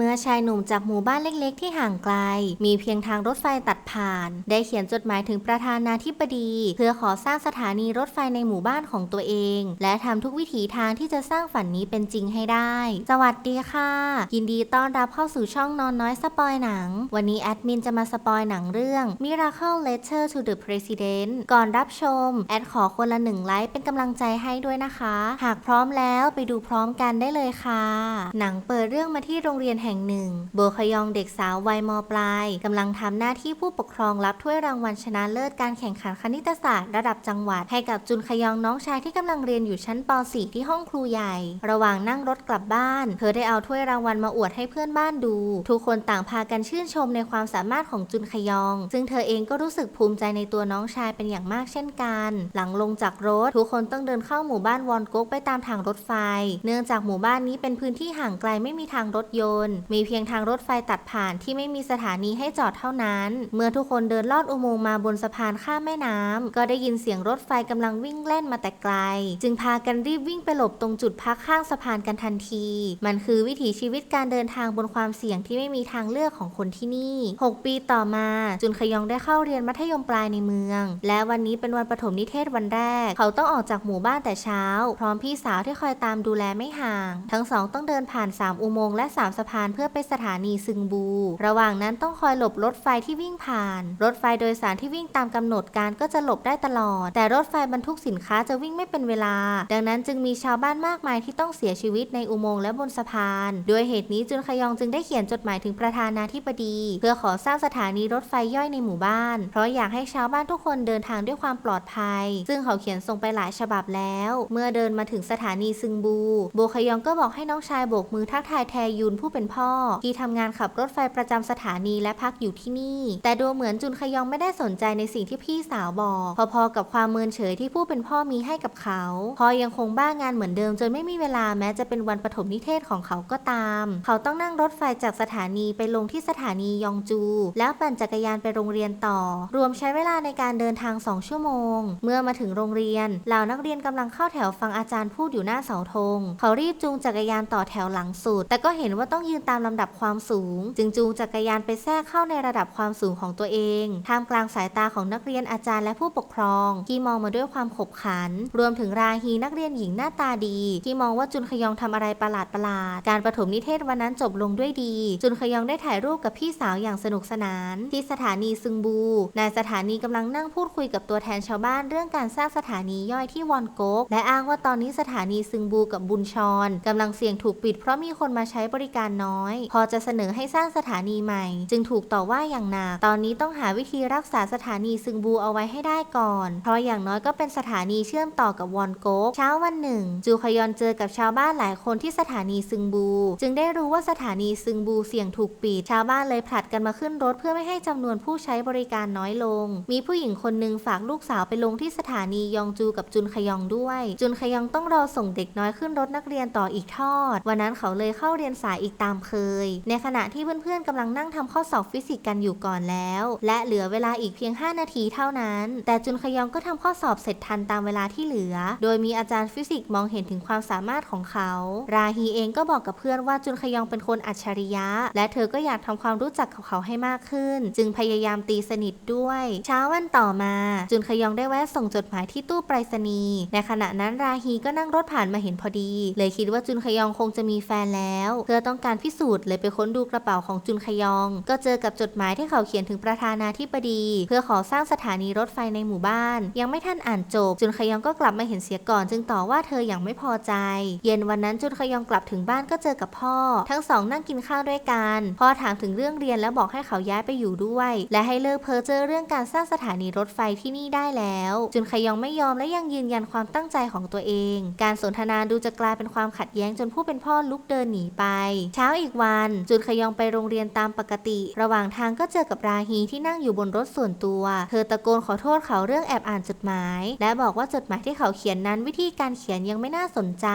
เมื่อชายหนุ่มจากหมู่บ้านเล็กๆ ที่ห่างไกล มีเพียงทางรถไฟตัดผ่าน ได้เขียนจดหมายถึงประธานาธิบดี เพื่อขอสร้างสถานีรถไฟในหมู่บ้านของตัวเอง และทำทุกวิถีทางที่จะสร้างฝันนี้เป็นจริงให้ได้ สวัสดีค่ะ ยินดีต้อนรับเข้าสู่ช่องนอนน้อยสปอยหนัง วันนี้แอดมินจะมาสปอยหนังเรื่อง Miracle Letter to the President ก่อนรับชม แอดขอคนละหนึ่งไลค์เป็นกำลังใจให้ด้วยนะคะ หากพร้อมแล้วไปดูพร้อมกันได้เลยค่ะ หนังเปิดเรื่องมาที่โรงเรียนแห่งหนึ่ง โบคยองเด็กสาววัยมปลายกำลังทำหน้าที่ผู้ปกครองรับถ้วยรางวัลชนะเลิศการแข่งขันคณิตศาสตร์ระดับจังหวัด ให้กับจุนขยองน้องชายที่กำลังเรียนอยู่ชั้นป .4 ที่ห้องครูใหญ่ ระหว่างนั่งรถกลับบ้าน เธอได้เอาถ้วยรางวัลมาอวดให้เพื่อนบ้านดู ทุกคนต่างพากันชื่นชมในความสามารถของจุนขยอง ซึ่งเธอเองก็รู้สึกภูมิใจในตัวน้องชายเป็นอย่างมากเช่นกัน หลังลงจากรถ ทุกคนต้องเดินเข้าหมู่บ้านวอนก๊กไปตามทางรถไฟ เนื่องจากหมู่บ้านนี้เป็นพื้นที่ห่างไกลไม่มีทางรถยนต์มีเพียงทางรถไฟตัดผ่านที่ไม่มีสถานีให้จอดเท่านั้น เมื่อทุกคนเดินลอดอุโมงค์มาบนสะพานข้ามแม่น้ำก็ได้ยินเสียงรถไฟกำลังวิ่งเล่นมาแต่ไกล จึงพากันรีบวิ่งไปหลบตรงจุดพักข้างสะพานกันทันที มันคือวิถีชีวิตการเดินทางบนความเสี่ยงที่ไม่มีทางเลือกของคนที่นี่ 6 ปีต่อมา จุนขยองได้เข้าเรียนมัธยมปลายในเมือง และวันนี้เป็นวันปฐมนิเทศวันแรก เขาต้องออกจากหมู่บ้านแต่เช้า พร้อมพี่สาวที่คอยตามดูแลไม่ห่าง ทั้งสองต้องเดินผ่าน 3 อุโมงค์และ 3 สะพานเพื่อไปสถานีซึงบู ระหว่างนั้นต้องคอยหลบรถไฟที่วิ่งผ่าน รถไฟโดยสารที่วิ่งตามกำหนดการก็จะหลบได้ตลอด แต่รถไฟบรรทุกสินค้าจะวิ่งไม่เป็นเวลา ดังนั้นจึงมีชาวบ้านมากมายที่ต้องเสียชีวิตในอุโมงค์และบนสะพานด้วยเหตุนี้จุนขยองจึงได้เขียนจดหมายถึงประธานาธิบดี เพื่อขอสร้างสถานีรถไฟย่อยในหมู่บ้าน เพราะอยากให้ชาวบ้านทุกคนเดินทางด้วยความปลอดภัย ซึ่งเขาเขียนส่งไปหลายฉบับแล้ว เมื่อเดินมาถึงสถานีซึงบู โบขยองก็บอกให้น้องชายโบกมือทักทายแทยุนผู้เป็นพ่อ ที่ทำงานขับรถไฟประจำสถานีและพักอยู่ที่นี่ แต่ดูเหมือนจุนขยองไม่ได้สนใจในสิ่งที่พี่สาวบอก พอๆกับความเมินเฉยที่ผู้เป็นพ่อมีให้กับเขาพ่อยังคงบ้างานเหมือนเดิมจนไม่มีเวลาแม้จะเป็นวันปฐมนิเทศของเขาก็ตาม เขาต้องนั่งรถไฟจากสถานีไปลงที่สถานียองจู แล้วปั่นจักรยานไปโรงเรียนต่อ รวมใช้เวลาในการเดินทาง2ชั่วโมง เมื่อมาถึงโรงเรียนเหล่านักเรียนกำลังเข้าแถวฟังอาจารย์พูดอยู่หน้าเสาธง เขารีบจูงจักรยานต่อแถวหลังสุด แต่ก็เห็นว่าต้องยืนตามลำดับความสูง จึงจูงจักรยานไปแทรกเข้าในระดับความสูงของตัวเองท่ามกลางสายตาของนักเรียนอาจารย์และผู้ปกครอง ที่มองมาด้วยความขบขัน รวมถึงราฮีนักเรียนหญิงหน้าตาดี ที่มองว่าจุนขยองทำอะไรประหลาดประหลาดการประถมนิเทศวันนั้นจบลงด้วยดี จุนขยองได้ถ่ายรูปกับพี่สาวอย่างสนุกสนาน ที่สถานีซึงบูนายสถานีกำลังนั่งพูดคุยกับตัวแทนชาวบ้านเรื่องการสร้างสถานีย่อยที่วอนโกกและอ้างว่าตอนนี้สถานีซึงบูกับบุญชอนกำลังเสี่ยงถูกปิดเพราะมีคนมาใช้บริการน้อยพอจะเสนอให้สร้างสถานีใหม่ จึงถูกต่อว่าอย่างหนัก ตอนนี้ต้องหาวิธีรักษาสถานีซึงบูเอาไว้ให้ได้ก่อน เพราะอย่างน้อยก็เป็นสถานีเชื่อมต่อกับวอนโกกเช้าวันหนึ่ง จูขยอนเจอกับชาวบ้านหลายคนที่สถานีซึงบู จึงได้รู้ว่าสถานีซึงบูเสี่ยงถูกปิด ชาวบ้านเลยผลัดกันมาขึ้นรถเพื่อไม่ให้จำนวนผู้ใช้บริการน้อยลง มีผู้หญิงคนหนึ่งฝากลูกสาวไปลงที่สถานียองจูกับจุนขยองด้วย จุนขยองต้องรอส่งเด็กน้อยขึ้นรถนักเรียนต่ออีกทอด วันนั้นเขาเลยเข้าเรียนสายอีกตามเคย ในขณะที่เพื่อนๆกำลังนั่งทำข้อสอบฟิสิกส์กันอยู่ก่อนแล้ว และเหลือเวลาอีกเพียง 5 นาทีเท่านั้น แต่จุนขยองก็ทำข้อสอบเสร็จทันตามเวลาที่เหลือ โดยมีอาจารย์ฟิสิกส์มองเห็นถึงความสามารถของเขา ราฮีเองก็บอกกับเพื่อนว่าจุนขยองเป็นคนอัจฉริยะ และเธอก็อยากทำความรู้จักกับเขาให้มากขึ้น จึงพยายามตีสนิทด้วย เช้าวันต่อมา จุนขยองได้แวะส่งจดหมายที่ตู้ไปรษณีย์ในขณะนั้นราฮีก็นั่งรถผ่านมาเห็นพอดี เลยคิดว่าจุนขยองคงจะมีแฟนแล้ว เพื่อต้องการพิสูจน์เลยไปค้นดูกระเป๋าของจุนขยอง ก็เจอกับจดหมายที่เขาเขียนถึงประธานาธิบดี เพื่อขอสร้างสถานีรถไฟในหมู่บ้าน ยังไม่ทันอ่านจบ จุนขยองก็กลับมาเห็นเสียก่อน จึงต่อว่าเธออย่างไม่พอใจ เย็นวันนั้นจุนขยองกลับถึงบ้านก็เจอกับพ่อ ทั้งสองนั่งกินข้าวด้วยกันพ่อถามถึงเรื่องเรียนแล้วบอกให้เขาย้ายไปอยู่ด้วย และให้เลิกเพ้อเจอเรื่องการสร้างสถานีรถไฟที่นี่ได้แล้ว จุนขยองไม่ยอมและยังยืนยันความตั้งใจของตัวเอง การสนทนาดูจะกลายเป็นความขัดแย้งจนผู้เป็นพ่อลุกเดินหนีไป เช้าอีกวัน จุนขยองไปโรงเรียนตามปกติ ระหว่างทางก็เจอกับราฮีที่นั่งอยู่บนรถส่วนตัว เธอตะโกนขอโทษเขาเรื่องแอบอ่านจดหมาย และบอกว่าจดหมายที่เขาเขียนนั้นวิธีการเขียนยังไม่น่าสนใจ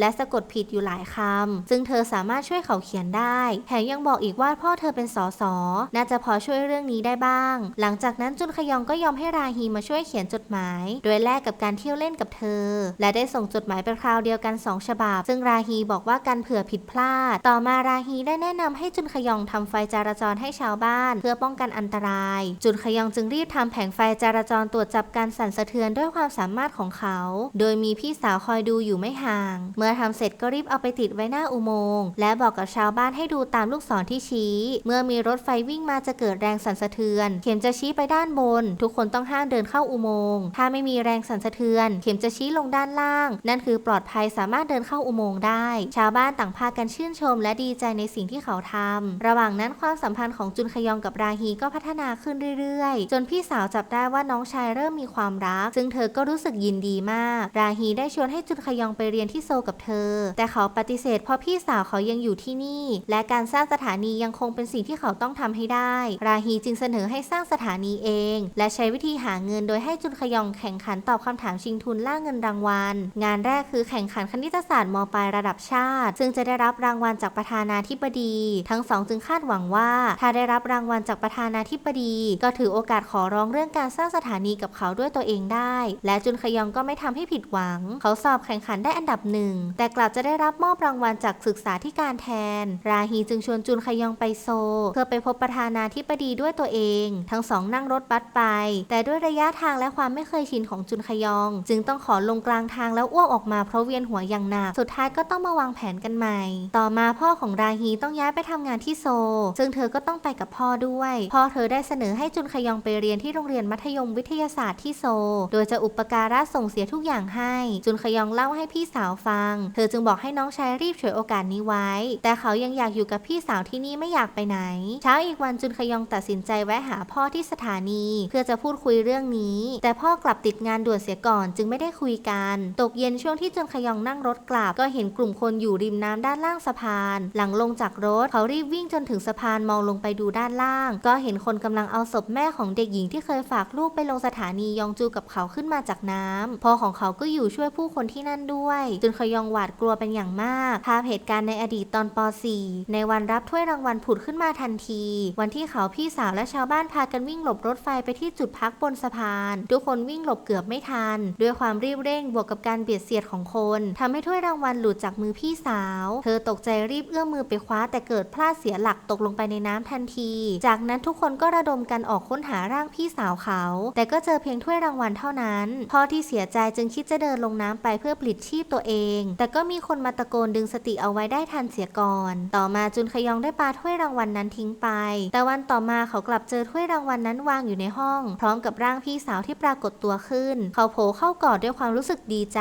และสะกดผิดอยู่หลายคำซึ่งเธอสามารถช่วยเขาเขียนได้ แถมยังบอกอีกว่าพ่อเธอเป็นสอสอน่าจะพอช่วยเรื่องนี้ได้บ้าง หลังจากนั้นจุนขยองก็ยอมให้ราฮีมาช่วยเขียนจดหมาย โดยแลกกับการเที่ยวเล่นกับเธอ และได้ส่งจดหมายเป็นคราวเดียวกัน 2 ฉบับ ซึ่งราฮีบอกว่าการเผื่อผิดพลาด ต่อมาราราฮีได้แนะนำให้จุนขยองทำไฟจราจรให้ชาวบ้าน เพื่อป้องกันอันตราย จุนขยองจึงรีบทำแผงไฟจราจรตรวจจับการสั่นสะเทือนด้วยความสามารถของเขา โดยมีพี่สาวคอยดูอยู่ไม่ห่าง เมื่อทำเสร็จก็รีบเอาไปติดไว้หน้าอุโมงค์และบอกกับชาวบ้านให้ดูตามลูกศรที่ชี้ เมื่อมีรถไฟวิ่งมาจะเกิดแรงสั่นสะเทือน เข็มจะชี้ไปด้านบน ทุกคนต้องห้ามเดินเข้าอุโมงค์ถ้าไม่มีแรงสั่นสะเทือน เข็มจะชี้ลงด้านล่าง นั่นคือปลอดภัยสามารถเดินเข้าอุโมงค์ได้ ชาวบ้านต่างพากันชื่นชมและดีใจในสิ่งที่เขาทำระหว่างนั้นความสัมพันธ์ของจุนขยองกับราฮีก็พัฒนาขึ้นเรื่อยๆ จนพี่สาวจับได้ว่าน้องชายเริ่มมีความรัก ซึ่งเธอก็รู้สึกยินดีมาก ราฮีได้ชวนให้จุนขยองไปเรียนที่โซกับเธอ แต่เขาปฏิเสธเพราะพี่สาวเขายังอยู่ที่นี่ และการสร้างสถานียังคงเป็นสิ่งที่เขาต้องทำให้ได้ ราฮีจึงเสนอให้สร้างสถานีเอง และใช้วิธีหาเงินโดยให้จุนขยองแข่งขันตอบคำถามชิงทุนล่าเงินรางวัล งานแรกคือแข่งขันคณิตศาสตร์มปลายระดับชาติ ซึ่งจะได้รับรางวัลจากประธานานาธิบดี ทั้งสองจึงคาดหวังว่า ถ้าได้รับรางวัลจากประธานาธิบดี ก็ถือโอกาสขอร้องเรื่องการสร้างสถานีกับเขาด้วยตัวเองได้ และจุนขยองก็ไม่ทำให้ผิดหวัง เขาสอบแข่งขันได้อันดับหนึ่ง แต่กลับจะได้รับมอบรางวัลจากศึกษาธิการแทน ราฮีจึงชวนจุนขยองไปโซ เพื่อไปพบประธานาธิบดีด้วยตัวเอง ทั้งสองนั่งรถบัสไป แต่ด้วยระยะทางและความไม่เคยชินของจุนขยอง จึงต้องขอลงกลางทางแล้วอ้วกออกมาเพราะเวียนหัวอย่างหนัก สุดท้ายก็ต้องมาวางแผนกันใหม่ ต่อมาพ่อของราฮีต้องย้ายไปทำงานที่โซ ซึ่งเธอก็ต้องไปกับพ่อด้วย พ่อเธอได้เสนอให้จุนขยองไปเรียนที่โรงเรียนมัธยมวิทยาศาสตร์ที่โซ โดยจะอุปการะส่งเสียทุกอย่างให้ จุนขยองเล่าให้พี่สาวฟัง เธอจึงบอกให้น้องชายรีบฉวยโอกาสนี้ไว้ แต่เขายังอยากอยู่กับพี่สาวที่นี่ไม่อยากไปไหน เช้าอีกวันจุนขยองตัดสินใจแวะหาพ่อที่สถานี เพื่อจะพูดคุยเรื่องนี้ แต่พ่อกลับติดงานด่วนเสียก่อนจึงไม่ได้คุยกัน ตกเย็นช่วงที่จุนขยองนั่งรถกลับ ก็เห็นกลุ่มคนอยู่ริมน้ำด้านล่างสะพานหลังลงจากรถเขารีบวิ่งจนถึงสะพานมองลงไปดูด้านล่าง ก็เห็นคนกำลังเอาศพแม่ของเด็กหญิงที่เคยฝากลูกไปลงสถานียองจูกับเขาขึ้นมาจากน้ำพ่อของเขาก็อยู่ช่วยผู้คนที่นั่นด้วยจุนขยองหวาดกลัวเป็นอย่างมากภาพเหตุการณ์ในอดีตตอนป .4 ในวันรับถ้วยรางวัลผุดขึ้นมาทันที วันที่เขาพี่สาวและชาวบ้านพากันวิ่งหลบรถไฟไปที่จุดพักบนสะพาน ทุกคนวิ่งหลบเกือบไม่ทัน ด้วยความรีบเร่งบวกกับการเบียดเสียดของคนทำให้ถ้วยรางวัลหลุดจากมือพี่สาว เธอตกใจรีบเอื้อมมือไปคว้าแต่เกิดพลาดเสียหลักตกลงไปในน้ำทันที จากนั้นทุกคนก็ระดมกันออกค้นหาร่างพี่สาวเขา แต่ก็เจอเพียงถ้วยรางวัลเท่านั้น พ่อที่เสียใจจึงคิดจะเดินลงน้ำไปเพื่อปลิดชีพตัวเอง แต่ก็มีคนมาตะโกนดึงสติเอาไว้ได้ทันเสียก่อน ต่อมาจุนขยองได้ปาถ้วยรางวัลนั้นทิ้งไป แต่วันต่อมาเขากลับเจอถ้วยรางวัลนั้นวางอยู่ในห้อง พร้อมกับร่างพี่สาวที่ปรากฏตัวขึ้น เขาโผล่เข้ากอดด้วยความรู้สึกดีใจ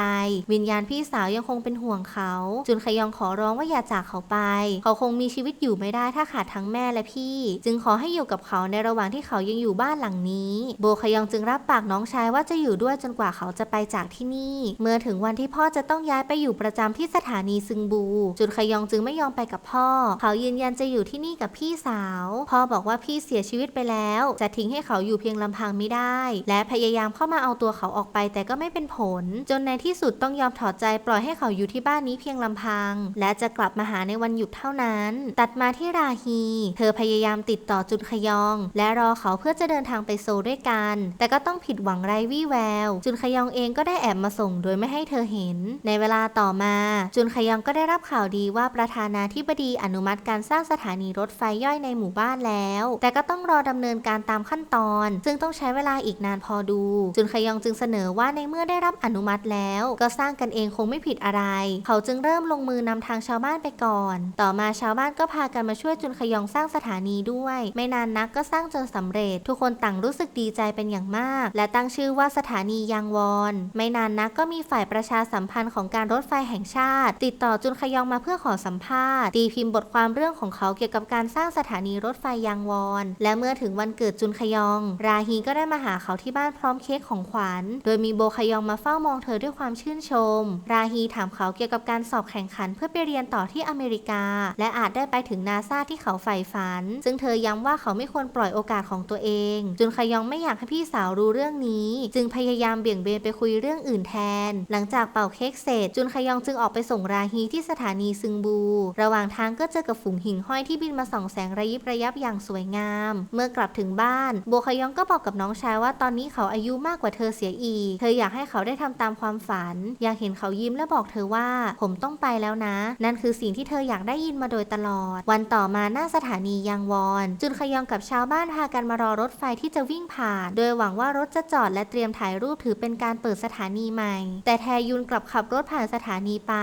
วิญญาณพี่สาวยังคงเป็นห่วงเขา จุนขยองขอร้องว่าอย่าจากเขาไปเขาคงมีชีวิตอยู่ไม่ได้ถ้าขาดทั้งแม่และพี่ จึงขอให้อยู่กับเขาในระหว่างที่เขายังอยู่บ้านหลังนี้ โบขยองจึงรับปากน้องชายว่าจะอยู่ด้วยจนกว่าเขาจะไปจากที่นี่ เมื่อถึงวันที่พ่อจะต้องย้ายไปอยู่ประจำที่สถานีซึงบู จุนขยองจึงไม่ยอมไปกับพ่อ เขายืนยันจะอยู่ที่นี่กับพี่สาว พ่อบอกว่าพี่เสียชีวิตไปแล้ว จะทิ้งให้เขาอยู่เพียงลำพังไม่ได้ และพยายามเข้ามาเอาตัวเขาออกไปแต่ก็ไม่เป็นผล จนในที่สุดต้องยอมถอดใจปล่อยให้เขาอยู่ที่บ้านนี้เพียงลำพัง และจะกลับมาหาในวันหยุดเท่านั้น ตัดมาที่ราฮี เธอพยายามติดต่อจุนขยอง และรอเขาเพื่อจะเดินทางไปโซด้วยกัน แต่ก็ต้องผิดหวังไร้วี่แวว จุนขยองเองก็ได้แอบมาส่งโดยไม่ให้เธอเห็น ในเวลาต่อมา จุนขยองก็ได้รับข่าวดีว่าประธานาธิบดีอนุมัติการสร้างสถานีรถไฟย่อยในหมู่บ้านแล้ว แต่ก็ต้องรอดำเนินการตามขั้นตอน ซึ่งต้องใช้เวลาอีกนานพอดู จุนขยองจึงเสนอว่าในเมื่อได้รับอนุมัติแล้ว ก็สร้างกันเองคงไม่ผิดอะไร เขาจึงเริ่มลงมือนำทางชาวบ้านไปก่อนต่อมาชาวบ้านก็พากันมาช่วยจุนขยองสร้างสถานีด้วย ไม่นานนักก็สร้างจนสำเร็จ ทุกคนต่างรู้สึกดีใจเป็นอย่างมาก และตั้งชื่อว่าสถานียางวอน ไม่นานนักก็มีฝ่ายประชาสัมพันธ์ของการรถไฟแห่งชาติ ติดต่อจุนขยองมาเพื่อขอสัมภาษณ์ตีพิมพ์บทความเรื่องของเขาเกี่ยวกับการสร้างสถานีรถไฟยางวอน และเมื่อถึงวันเกิดจุนขยอง ราฮีก็ได้มาหาเขาที่บ้านพร้อมเค้กของขวัญ โดยมีโบขยองมาเฝ้ามองเธอด้วยความชื่นชม ราฮีถามเขาเกี่ยวกับการสอบแข่งขันเพื่อไปเรียนต่อที่อเมริกาและอาจได้ไปถึงนาซาที่เขาใฝ่ฝัน ซึ่งเธอย้ำว่าเขาไม่ควรปล่อยโอกาสของตัวเอง จุนขยองไม่อยากให้พี่สาวรู้เรื่องนี้ จึงพยายามเบี่ยงเบนไปคุยเรื่องอื่นแทน หลังจากเป่าเค้กเสร็จ จุนขยองจึงออกไปส่งราฮีที่สถานีซึงบู ระหว่างทางก็เจอกับฝูงหิ่งห้อยที่บินมาส่องแสงระยิบระยับอย่างสวยงาม เมื่อกลับถึงบ้านโบขยองก็บอกกับน้องชายว่าตอนนี้เขาอายุมากกว่าเธอเสียอีก เธออยากให้เขาได้ทำตามความฝัน อยากเห็นเขายิ้มและบอกเธอว่า ผมต้องไปแล้วนะ นั่นคือสิ่งที่เธออยากได้ยินมาโดยตลอด วันต่อมาหน้าสถานียางวอน จุนขยองกับชาวบ้านพากันมารอรถไฟที่จะวิ่งผ่าน โดยหวังว่ารถจะจอดและเตรียมถ่ายรูปถือเป็นการเปิดสถานีใหม่ แต่แทยุนกลับขับรถผ่านสถานีไป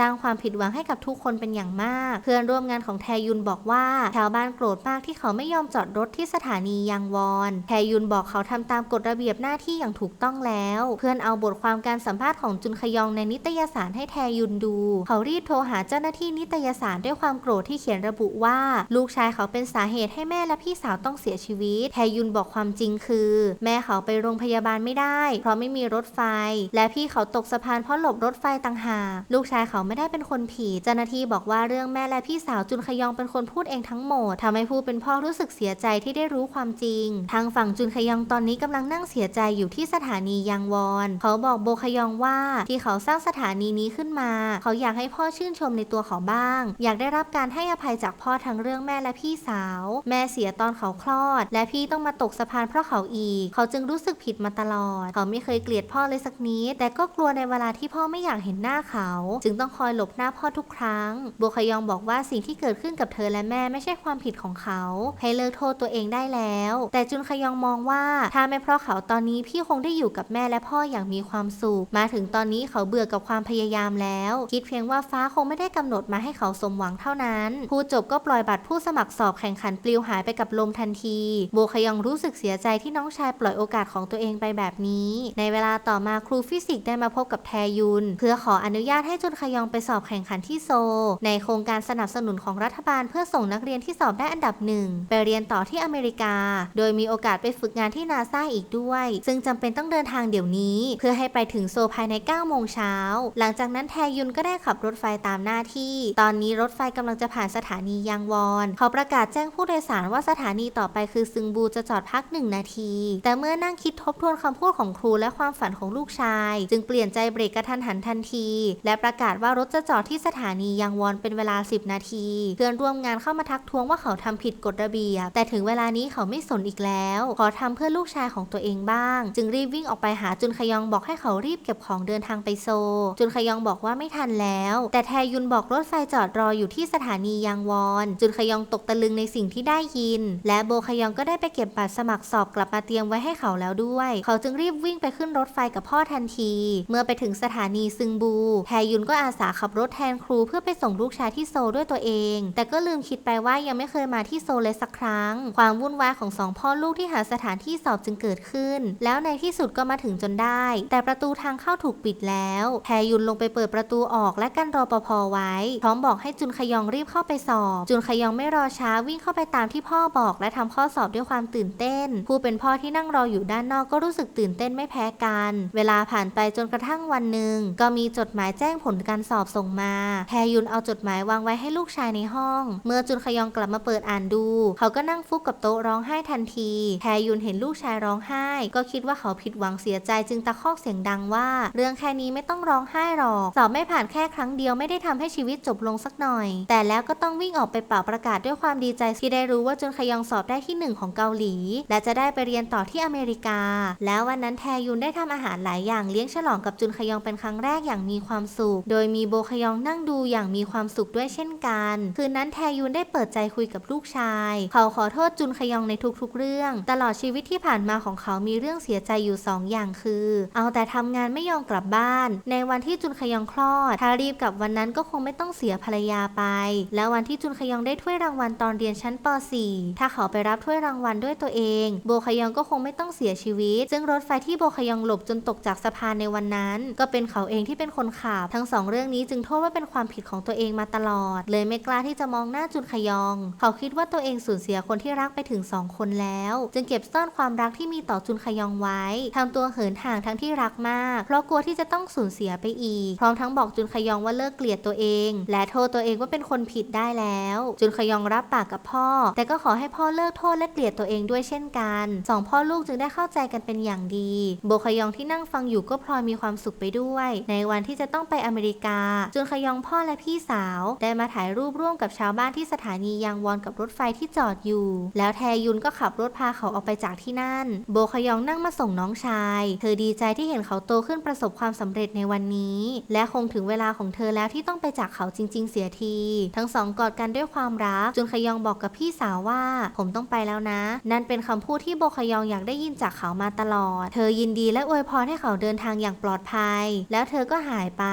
สร้างความผิดหวังให้กับทุกคนเป็นอย่างมาก เพื่อนร่วมงานของแทยุนบอกว่าชาวบ้านโกรธมากที่เขาไม่ยอมจอดรถที่สถานียางวอนแทยุนบอกเขาทำตามกฎระเบียบหน้าที่อย่างถูกต้องแล้ว เพื่อนเอาบทความการสัมภาษณ์ของจุนขยองในนิตยสารให้แทยุนดู เขารีบโทรหาเจ้าหน้าที่นิตยสารด้วยความโกรธที่เขียนระบุว่า ลูกชายเขาเป็นสาเหตุให้แม่และพี่สาวต้องเสียชีวิตแทยุนบอกความจริงคือ แม่เขาไปโรงพยาบาลไม่ได้ เพราะไม่มีรถไฟ และพี่เขาตกสะพานเพราะหลบรถไฟต่างหากลูกชายเขาไม่ได้เป็นคนผิดเจ้าหน้าที่บอกว่าเรื่องแม่และพี่สาวจุนขยองเป็นคนพูดเองทั้งหมดทำให้ผู้เป็นพ่อรู้สึกเสียใจที่ได้รู้ความจริง ทางฝั่งจุนขยองตอนนี้กำลังนั่งเสียใจอยู่ที่สถานียางวอน เขาบอกโบขยองว่าที่เขาสร้างสถานีนี้ขึ้นมา เขาอยากให้พ่อชื่นชมในตัวเขาบ้างอยากได้รับการให้อภัยจากพ่อทั้งเรื่องแม่และพี่สาว แม่เสียตอนเขาคลอด และพี่ต้องมาตกสะพานเพราะเขาอีก เขาจึงรู้สึกผิดมาตลอด เขาไม่เคยเกลียดพ่อเลยสักนิดแต่ก็กลัวในเวลาที่พ่อไม่อยากเห็นหน้าเขา จึงต้องคอยหลบหน้าพ่อทุกครั้งโบขยองบอกว่าสิ่งที่เกิดขึ้นกับเธอและแม่ไม่ใช่ความผิดของเขา ให้เลิกโทษตัวเองได้แล้ว แต่จุนขยองมองว่าถ้าไม่เพราะเขาตอนนี้พี่คงได้อยู่กับแม่และพ่ออย่างมีความสุขมาถึงตอนนี้เขาเบื่อกับความพยายามแล้ว คิดเพียงว่าฟ้าคงไม่ได้กำหนดมาให้เขาสมหวังเท่านั้น ผู้จบก็ปล่อยบัตรผู้สมัครสอบแข่งขันปลิวหายไปกับลมทันที โบขยองรู้สึกเสียใจที่น้องชายปล่อยโอกาสของตัวเองไปแบบนี้ ในเวลาต่อมาครูฟิสิกส์ได้มาพบกับแทยุน เพื่อขออนุญาตให้จุนขยองไปสอบแข่งขันที่โซ ในโครงการสนับสนุนของรัฐบาลเพื่อส่งนักเรียนที่สอบได้อันดับหนึ่งไปเรียนต่อที่อเมริกา โดยมีโอกาสไปฝึกงานที่นาซาอีกด้วย ซึ่งจำเป็นต้องเดินทางเดี๋ยวนี้ เพื่อให้ไปถึงโซภายใน9โมงเช้าหลังจากนั้นแทยุนก็ได้ขับรถไฟตามหน้าที่ ตอนนี้รถไฟกำลังจะผ่านสถานียางวอน เขาประกาศแจ้งผู้โดยสารว่าสถานีต่อไปคือซึงบูจะจอดพักหนึ่งนาที แต่เมื่อนั่งคิดทบทวนคำพูดของครูและความฝันของลูกชาย จึงเปลี่ยนใจเบรกกระทันหันทันที และประกาศว่ารถจะจอดที่สถานียางวอนเป็นเวลา 10 นาที เพื่อนร่วมงานเข้ามาทักท้วงว่าเขาทำผิดกฎระเบียบ แต่ถึงเวลานี้เขาไม่สนอีกแล้ว ขอทำเพื่อลูกชายของตัวเองบ้าง จึงรีบวิ่งออกไปหาจุนขยองบอกให้เขารีบเก็บของเดินทางไปโซ จุนขยองบอกว่าไม่ทันแล้ว แต่แทยุนบอกรถไฟจอดรออยู่ที่สถานียางวอนจุนขยองตกตะลึงในสิ่งที่ได้ยิน และโบขยองก็ได้ไปเก็บบัตรสมัครสอบกลับมาเตรียมไว้ให้เขาแล้วด้วย เขาจึงรีบวิ่งไปขึ้นรถไฟกับพ่อทันที เมื่อไปถึงสถานีซึงบูแทยุนก็อาสาขับรถแทนครูเพื่อไปส่งลูกชายที่โซด้วยตัวเอง แต่ก็ลืมคิดไปว่ายังไม่เคยมาที่โซเลยสักครั้ง ความวุ่นวายของสองพ่อลูกที่หาสถานที่สอบจึงเกิดขึ้น แล้วในที่สุดก็มาถึงจนได้ แต่ประตูทางเข้าถูกปิดแล้วแทยุนลงไปเปิดประตูออกและกั้นรอปภไว้พร้อมบอกให้จุุนขยองรีบเข้าไปสอบ จุนขยองไม่รอช้าวิ่งเข้าไปตามที่พ่อบอกและทำข้อสอบด้วยความตื่นเต้น ผู้เป็นพ่อที่นั่งรออยู่ด้านนอกก็รู้สึกตื่นเต้นไม่แพ้กัน เวลาผ่านไปจนกระทั่งวันหนึ่งก็มีจดหมายแจ้งผลการสอบส่งมาแทยุนเอาจดหมายวางไว้ให้ลูกชายในห้อง เมื่อจุนขยองกลับมาเปิดอ่านดู เขาก็นั่งฟุบกับโต๊ะร้องไห้ทันทีแทยุนเห็นลูกชายร้องไห้ ก็คิดว่าเขาผิดหวังเสียใจจึงตะคอกเสียงดังว่า เรื่องแค่นี้ไม่ต้องร้องไห้หรอก สอบไม่ผ่านแค่ครั้งเดียวไม่ได้ทำให้ชีวิตจบลงสักหน่อยแต่แล้วก็ต้องวิ่งออกไปเป่าประกาศด้วยความดีใจที่ได้รู้ว่าจุนขยองสอบได้ที่หนึ่งของเกาหลี และจะได้ไปเรียนต่อที่อเมริกา แล้ววันนั้นแทยุนได้ทำอาหารหลายอย่างเลี้ยงฉลองกับจุนขยองเป็นครั้งแรกอย่างมีความสุข โดยมีโบขยองนั่งดูอย่างมีความสุขด้วยเช่นกัน คืนนั้นแทยุนได้เปิดใจคุยกับลูกชาย เขาขอโทษจุนขยองในทุกๆ เรื่อง ตลอดชีวิตที่ผ่านมาของเขามีเรื่องเสียใจอยู่สองอย่างคือ เอาแต่ทำงานไม่ยอมกลับบ้าน ในวันที่จุนขยองคลอดถ้ารีบกลับวันนั้นก็คงไม่ต้องเสียภรรยาไป แล้ววันที่จุนขยองได้ถ้วยรางวัลตอนเรียนชั้นป .4 ถ้าเขาไปรับถ้วยรางวัลด้วยตัวเอง โบขยองก็คงไม่ต้องเสียชีวิต ซึ่งรถไฟที่โบขยองหลบจนตกจากสะพานในวันนั้น ก็เป็นเขาเองที่เป็นคนขับ ทั้งสองเรื่องนี้จึงโทษว่าเป็นความผิดของตัวเองมาตลอด เลยไม่กล้าที่จะมองหน้าจุนขยอง เขาคิดว่าตัวเองสูญเสียคนที่รักไปถึงสองคนแล้ว จึงเก็บซ่อนความรักที่มีต่อจุนขยองไว้ทำตัวเหินห่างทั้งที่รักมาก เพราะกลัวที่จะต้องสูญเสียไปอีก พร้อมทั้งบอกจุนขยองว่าเลิกเกลียดตัวเอง และโทษตัวเองว่าเป็นคนผิดได้แล้ว จุนขยองรับปากกับพ่อ แต่ก็ขอให้พ่อเลิกโทษและเกลียดตัวเองด้วยเช่นกันสองพ่อลูกจึงได้เข้าใจกันเป็นอย่างดี โบขยองที่นั่งฟังอยู่ก็พลอยมีความสุขไปด้วย ในวันที่จะต้องไปอเมริกา จุนขยองพ่อและพี่สาว ได้มาถ่ายรูปร่วมกับชาวบ้านที่สถานียางวอนกับรถไฟที่จอดอยู่ แล้วแทยุนก็ขับรถพาเขาออกไปจากที่นั่น โบขยองนั่งมาส่งน้องชาย เธอดีใจที่เห็นเขาโตขึ้นประสบความสำเร็จในวันนี้ และคงถึงเวลาของเธอแล้วที่ต้องไปจากเขาจริง ๆ เสียที ทั้งสองกอดกันด้วยความรัก จุนขยองบอกกับพี่สาวว่า ผมต้องไปแล้วนะ นั่นเป็นคำพูดที่โบขยองอยากได้ยินจากเขามาตลอด เธอยินดีและอวยพรให้เขาเดินทางอย่างปลอดภัย แล้วเธอก็หายไป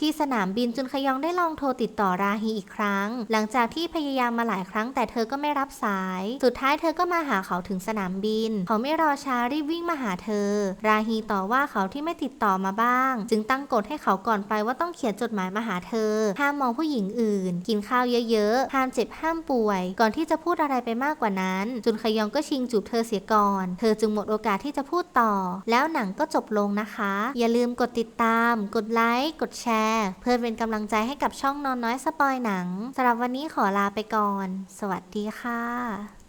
ที่สนามบินจุนขยองได้ลองโทรติดต่อราฮีอีกครั้ง หลังจากที่พยายามมาหลายครั้งแต่เธอก็ไม่รับสาย สุดท้ายเธอก็มาหาเขาถึงสนามบิน เขาไม่รอช้ารีบวิ่งมาหาเธอ ราฮีต่อว่าเขาที่ไม่ติดต่อมาบ้าง จึงตั้งกฎให้เขาก่อนไปว่าต้องเขียนจดหมายมาหาเธอ ห้ามมองผู้หญิงอื่นน กินข้าวเยอะๆ ห้ามเจ็บห้ามป่วย ก่อนที่จะพูดอะไรไปมากกว่านั้น จุนขยองก็ชิงจูบเธอเสียก่อน เธอจึงหมดโอกาสที่จะพูดต่อ แล้วหนังก็จบลงนะคะ อย่าลืมกดติดตาม กดไลค์ กดแชร์ เพื่อเป็นกำลังใจให้กับช่องนอนน้อยสปอยหนังสำหรับวันนี้ขอลาไปก่อน สวัสดีค่ะ